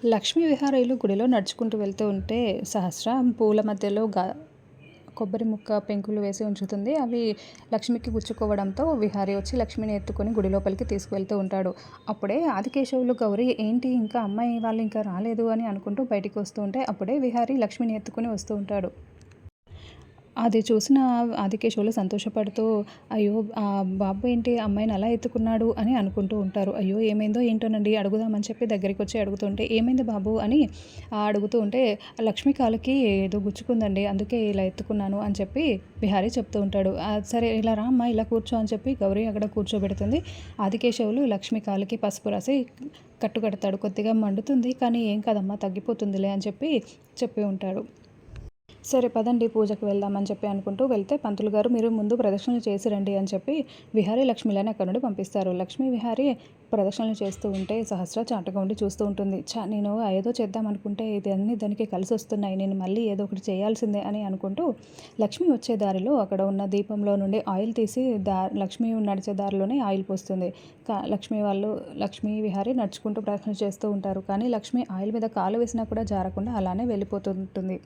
లక్ష్మీ విహారీలు గుడిలో నడుచుకుంటూ వెళ్తూ ఉంటే సహస్ర పూల మధ్యలో గా కొబ్బరి ముక్క పెంకులు వేసి ఉంచుతుంది. అవి లక్ష్మికి గుచ్చుకోవడంతో విహారీ వచ్చి లక్ష్మిని ఎత్తుకొని గుడి లోపలికి తీసుకువెళ్తూ ఉంటాడు. అప్పుడే ఆదికేశవులు గౌరీ ఏంటి ఇంకా అమ్మాయి వాళ్ళు ఇంకా రాలేదు అని అనుకుంటూ బయటికి వస్తూ ఉంటే అప్పుడే విహారీ లక్ష్మిని ఎత్తుకొని వస్తూ ఉంటాడు. అది చూసిన ఆదికేశవులు సంతోషపడుతూ అయ్యో ఆ బాబు ఏంటి? అమ్మాయిని అలా ఎత్తుకున్నాడు అని అనుకుంటూ ఉంటారు. అయ్యో ఏమైందో ఏంటోనండి? అడుగుదామని చెప్పి దగ్గరికి వచ్చి అడుగుతుంటే ఏమైంది బాబు? అని అడుగుతూ ఉంటే లక్ష్మి కాలుకి ఏదో గుచ్చుకుందండి అందుకే ఇలా ఎత్తుకున్నాను అని చెప్పి బిహారీ చెప్తూ ఉంటాడు. సరే ఇలా రా అమ్మ ఇలా కూర్చో అని చెప్పి గౌరీ అక్కడ కూర్చోబెడుతుంది. ఆదికేశవులు లక్ష్మి కాలకి పసుపు రాసి కట్టుకడతాడు. కొద్దిగా మండుతుంది కానీ ఏం కాదమ్మా తగ్గిపోతుందిలే అని చెప్పి చెప్పి ఉంటాడు. సరే పదండి పూజకు వెళ్దామని చెప్పి అనుకుంటూ వెళ్తే పంతులు గారు మీరు ముందు ప్రదక్షిణలు చేసి రండి అని చెప్పి విహారీ లక్ష్మిలని అక్కడ నుండి పంపిస్తారు. లక్ష్మీ విహారీ ప్రదక్షిణలు చేస్తూ ఉంటే సహస్ర చాటగా ఉండి చూస్తూ ఉంటుంది. చా నేను ఏదో చేద్దాం అనుకుంటే ఇది అన్ని దానికి కలిసి వస్తున్నాయి. నేను మళ్ళీ ఏదో ఒకటి చేయాల్సిందే అని అనుకుంటూ లక్ష్మి వచ్చే దారిలో అక్కడ ఉన్న దీపంలో నుండి ఆయిల్ తీసి దా లక్ష్మి నడిచే దారిలోనే ఆయిల్ పోస్తుంది. కా లక్ష్మి వాళ్ళు లక్ష్మీ విహారీ నడుచుకుంటూ ప్రదక్షిణ చేస్తూ ఉంటారు. కానీ లక్ష్మి ఆయిల్ మీద కాలు వేసినా కూడా జారకుండా అలానే వెళ్ళిపోతుంటుంది.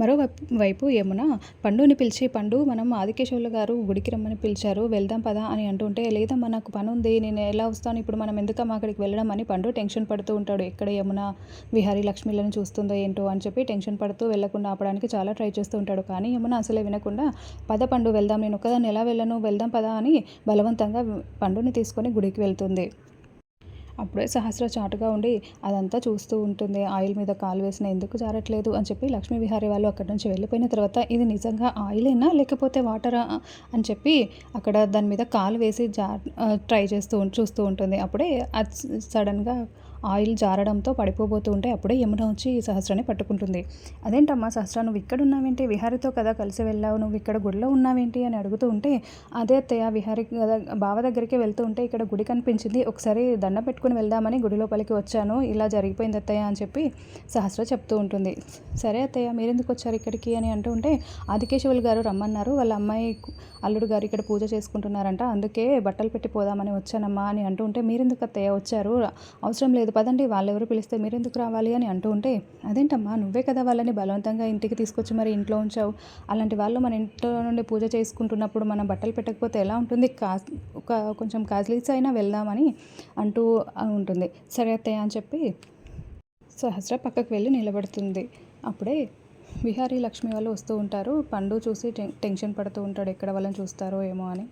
మరోవైపు యమున పండుని పిలిచి పండు మనం ఆదికేశవులు గారు గుడికి రమ్మని పిలిచారు వెళ్దాం పదా అని అంటుంటే లేదమ్మా నాకు పని ఉంది నేను ఎలా వస్తాను ఇప్పుడు మనం ఎందుకమ్మా అక్కడికి వెళ్ళడం అని పండు టెన్షన్ పడుతూ ఉంటాడు. ఎక్కడ యమున విహారీ లక్ష్మిలను చూస్తుందో ఏంటో అని చెప్పి టెన్షన్ పడుతూ వెళ్ళకుండా ఆపడానికి చాలా ట్రై చేస్తూ ఉంటాడు. కానీ యమున అసలే వినకుండా పద పండు వెళ్దాం నేను ఒక్కదాన్ని ఎలా వెళ్ళను వెళ్దాం పదా అని బలవంతంగా పండుని తీసుకొని గుడికి వెళ్తుంది. అప్పుడే సహస్ర చాటుగా ఉండి అదంతా చూస్తూ ఉంటుంది. ఆయిల్ మీద కాలు వేసిన ఎందుకు జారట్లేదు అని చెప్పి లక్ష్మీ విహారీ వాళ్ళు అక్కడి నుంచి వెళ్ళిపోయిన తర్వాత ఇది నిజంగా ఆయిలేనా లేకపోతే వాటరా అని చెప్పి అక్కడ దాని మీద కాలు వేసి జా ట్రై చేస్తూ చూస్తూ ఉంటుంది. అప్పుడే అది సడన్గా ఆయిల్ జారడంతో పడిపోబోతూ ఉంటే అప్పుడే యమున వచ్చి ఈ సహస్రాన్ని పట్టుకుంటుంది. అదేంటమ్మా సహస్ర నువ్వు ఇక్కడ ఉన్నావేంటి? విహారితో కదా కలిసి వెళ్ళావు. నువ్వు ఇక్కడ గుడిలో ఉన్నావేంటి? అని అడుగుతూ ఉంటే అదే అత్తయ్య విహారి బావ దగ్గరికి వెళ్తూ ఉంటే ఇక్కడ గుడి కనిపించింది. ఒకసారి దండ పెట్టుకుని వెళ్దామని గుడి లోపలికి వచ్చాను. ఇలా జరిగిపోయింది అత్తయ్య అని చెప్పి సహస్ర చెప్తూ ఉంటుంది. సరే అత్తయ్య మీరెందుకు వచ్చారు ఇక్కడికి? అని అంటూ ఉంటే ఆదికేశవులు గారు రమ్మన్నారు. వాళ్ళ అమ్మాయి అల్లుడు గారు ఇక్కడ పూజ చేసుకుంటున్నారంట. అందుకే బట్టలు పెట్టి పోదామని వచ్చానమ్మా అని అంటూ ఉంటే మీరెందుకు అత్తయ్య వచ్చారు? అవసరం లేదు. పదండి వాళ్ళెవరు పిలిస్తే మీరెందుకు రావాలి అని అంటూ ఉంటే అదేంటమ్మా నువ్వే కదా వాళ్ళని బలవంతంగా ఇంటికి తీసుకొచ్చి మరి ఇంట్లో ఉంచావు. అలాంటి వాళ్ళు మన ఇంట్లో నుండి పూజ చేసుకుంటున్నప్పుడు మనం బట్టలు పెట్టకపోతే ఎలా ఉంటుంది? కా ఒక కొంచెం కాజ్లీస్ అయినా వెళ్దామని అంటూ ఉంటుంది. సరే అత్తయ్య అని చెప్పి సహస్ర పక్కకు వెళ్ళి నిలబడుతుంది. అప్పుడే విహారీ లక్ష్మి వాళ్ళు వస్తూ ఉంటారు. పండు చూసి టెన్షన్ పడుతూ ఉంటాడు ఎక్కడ వాళ్ళని చూస్తారో ఏమో అని.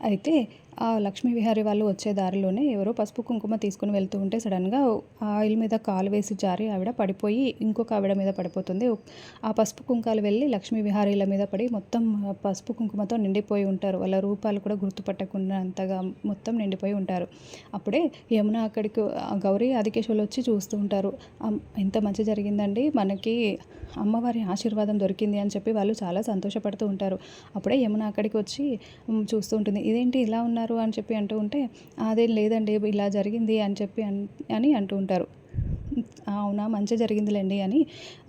అయితే ఆ లక్ష్మీ విహారీ వాళ్ళు వచ్చే దారిలోనే ఎవరో పసుపు కుంకుమ తీసుకుని వెళ్తూ ఉంటే సడన్గా ఆయిల్ మీద కాలు వేసి జారి ఆవిడ పడిపోయి ఇంకొక ఆవిడ మీద పడిపోతుంది. ఆ పసుపు కుంకాలు వెళ్ళి లక్ష్మీ విహారీల మీద పడి మొత్తం పసుపు కుంకుమతో నిండిపోయి ఉంటారు. వాళ్ళ రూపాలు కూడా గుర్తుపట్టకుండా అంతగా మొత్తం నిండిపోయి ఉంటారు. అప్పుడే యమున అక్కడికి గౌరీ ఆదికేశ్వరులు వచ్చి చూస్తూ ఉంటారు. ఎంత మంచి జరిగిందండి. మనకి అమ్మవారి ఆశీర్వాదం దొరికింది అని చెప్పి వాళ్ళు చాలా సంతోషపడుతూ ఉంటారు. అప్పుడే యమున అక్కడికి వచ్చి చూస్తూ ఉంటుంది. ఇదేంటి ఇలా ఉన్నారు అని చెప్పి అంటూ ఉంటే అదేం లేదండి ఇలా జరిగింది అని చెప్పి అని అంటూ ఉంటారు. అవునా మంచి జరిగిందిలేండి అని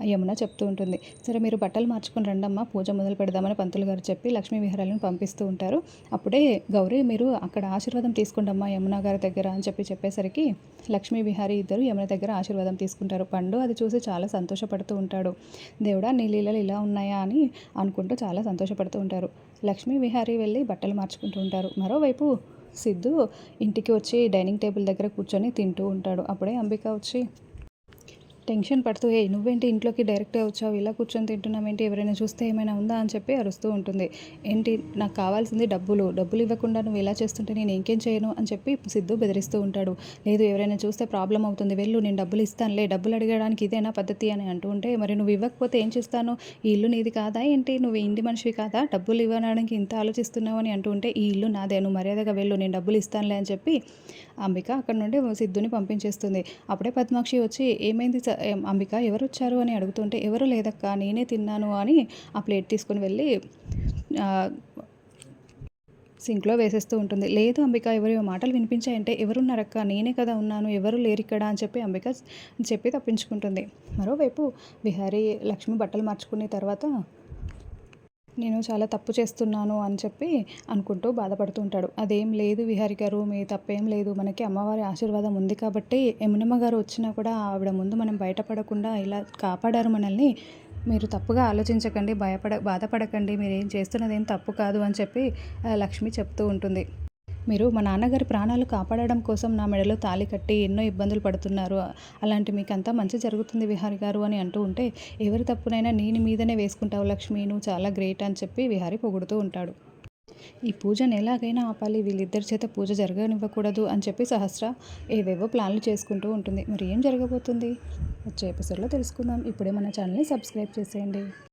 యమున చెప్తూ ఉంటుంది. సరే మీరు బట్టలు మార్చుకుని రండమ్మా పూజ మొదలు పెడదామని పంతులు గారు చెప్పి లక్ష్మీ విహారాలను పంపిస్తూ ఉంటారు. అప్పుడే గౌరీ మీరు అక్కడ ఆశీర్వాదం తీసుకోండమ్మా యమున గారి దగ్గర అని చెప్పి చెప్పేసరికి లక్ష్మీ విహారీ ఇద్దరు యమున దగ్గర ఆశీర్వాదం తీసుకుంటారు. పండు అది చూసి చాలా సంతోషపడుతూ ఉంటాడు. దేవుడా నీ లీలలు ఇలా ఉన్నాయా అని అనుకుంటూ చాలా సంతోషపడుతూ ఉంటారు. లక్ష్మీ విహారీ వెళ్ళి బట్టలు మార్చుకుంటూ ఉంటారు. మరోవైపు సిద్ధు ఇంటికి వచ్చి డైనింగ్ టేబుల్ దగ్గర కూర్చొని తింటూ ఉంటాడు. అప్పుడే అంబిక వచ్చి టెన్షన్ పడుతూ ఏ నువ్వేంటి ఇంట్లోకి డైరెక్ట్గా వచ్చావు? ఇలా కూర్చొని తింటున్నావేంటి ఎవరైనా చూస్తే ఏమైనా ఉందా? అని చెప్పి అరుస్తూ ఉంటుంది. ఏంటి నాకు కావాల్సింది డబ్బులు. డబ్బులు ఇవ్వకుండా నువ్వు ఇలా చేస్తుంటే నేను ఇంకేం చేయను? అని చెప్పి సిద్ధు బెదిరిస్తూ ఉంటాడు. లేదు ఎవరైనా చూస్తే ప్రాబ్లం అవుతుంది. వెళ్ళు నేను డబ్బులు ఇస్తానులే. డబ్బులు అడగడానికి ఇదేనా పద్ధతి? అని అంటూ ఉంటే మరి నువ్వు ఇవ్వకపోతే ఏం చేస్తాను? ఈ ఇల్లు నీది కాదా ఏంటి? నువ్వు ఇంటి మనిషివి కాదా? డబ్బులు ఇవ్వడానికి ఇంత ఆలోచిస్తున్నావు? అని అంటూ ఉంటే ఈ ఇల్లు నాదే. నువ్వు మర్యాదగా వెళ్ళు. నేను డబ్బులు ఇస్తానులే. అని చెప్పి అంబిక అక్కడ నుండి సిద్ధుని పంపించేస్తుంది. అప్పుడే పద్మాక్షి వచ్చి ఏమైంది అంబిక ఎవరు వచ్చారు అని అడుగుతుంటే ఎవరు లేదక్క నేనే తిన్నాను అని ఆ ప్లేట్ తీసుకుని వెళ్ళి సింక్లో వేసేస్తూ ఉంటుంది. లేదు అంబిక ఎవరి మాటలు వినిపించాయంటే ఎవరున్నారక్క? నేనే కదా ఉన్నాను ఎవరు లేరు ఇక్కడ అని చెప్పి అంబిక చెప్పి తప్పించుకుంటుంది. మరోవైపు విహారీ లక్ష్మి బట్టలు మార్చుకునే తర్వాత నేను చాలా తప్పు చేస్తున్నాను అని చెప్పి అనుకుంటూ బాధపడుతూ ఉంటాడు. అదేం లేదు విహారి గారు మీ తప్పేం లేదు. మనకి అమ్మవారి ఆశీర్వాదం ఉంది కాబట్టి యమునమ్మ గారు వచ్చినా కూడా ఆవిడ ముందు మనం బయటపడకుండా ఇలా కాపాడారు మనల్ని. మీరు తప్పుగా ఆలోచించకండి భయపడ బాధపడకండి. మీరు ఏం చేస్తున్నది ఏం తప్పు కాదు అని చెప్పి లక్ష్మి చెప్తూ ఉంటుంది. మీరు మా నాన్నగారి ప్రాణాలు కాపాడడం కోసం నా మెడలో తాలి కట్టి ఎన్నో ఇబ్బందులు పడుతున్నారు. అలాంటి మీకంతా మంచి జరుగుతుంది విహారి గారు అని అంటూ ఉంటే ఎవరి తప్పునైనా నేను మీదనే వేసుకుంటావు లక్ష్మి నువ్వు చాలా గ్రేట్ అని చెప్పి విహారి పొగుడుతూ ఉంటాడు. ఈ పూజను ఎలాగైనా ఆపాలి వీళ్ళిద్దరి చేత పూజ జరగనివ్వకూడదు అని చెప్పి సహస్ర ఏవేవో ప్లాన్లు చేసుకుంటూ ఉంటుంది. మరి ఏం జరగబోతుంది? వచ్చే ఎపిసోడ్లో తెలుసుకుందాం. ఇప్పుడే మన ఛానల్ని సబ్స్క్రైబ్ చేసేయండి.